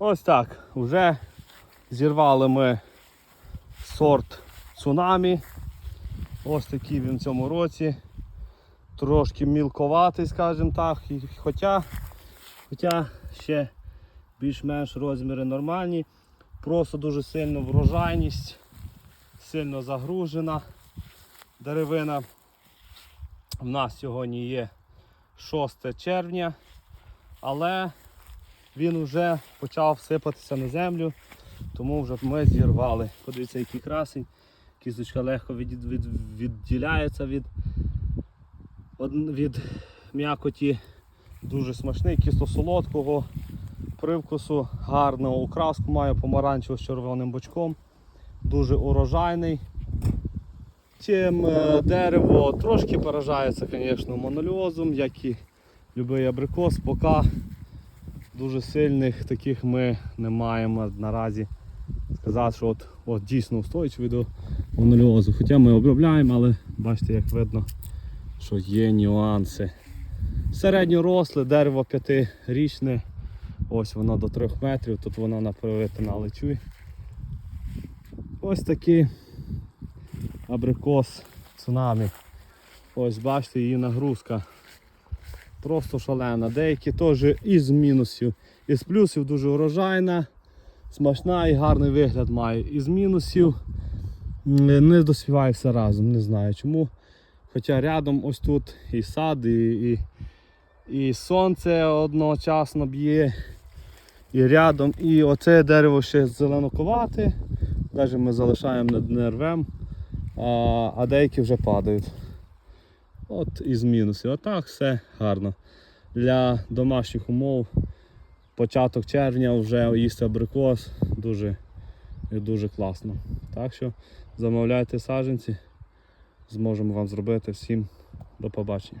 Ось так. Вже зірвали ми сорт цунамі. Ось такий він в цьому році. Трошки мілковатий, скажімо так. Хоча, хоча ще більш-менш розміри нормальні. Просто дуже сильно врожайність, сильно загружена деревина. У нас сьогодні є 6 червня, але він вже почав сипатися на землю, тому вже ми зірвали. Подивіться, який красень. Кісточка легко від, від, відділяється від, від м'якоті. Дуже смачний, кисло-солодкого привкусу, гарного окраску має помаранчево з червоним бочком. Дуже урожайний. Чим е, дерево трошки поражається, звісно, монольозом, як і будь-який абрикос, поки дуже сильних таких ми не маємо наразі сказати, що от, от дійсно устойчивий до монольозу. Хоча ми обробляємо, але бачите, як видно, що є нюанси. Середньоросле дерево п'ятирічне, ось воно до 3 метрів, тут воно на привита на лечуй. Ось такий абрикос цунамі. Ось бачите, її нагрузка просто шалена. Деякі теж із мінусів. Із плюсів дуже урожайна, смачна і гарний вигляд має. Із мінусів не доспіває все разом, не знаю чому. Хоча рядом ось тут і сад, і, і, і сонце одночасно б'є, і рядом, і оце дерево ще зеленокувате. Навіть ми залишаємо не рвем, а, а деякі вже падають. От із мінусів. Отак все гарно. Для домашніх умов початок червня вже їсти абрикос дуже, і дуже класно. Так що замовляйте саджанці, зможемо вам зробити всім до побачення.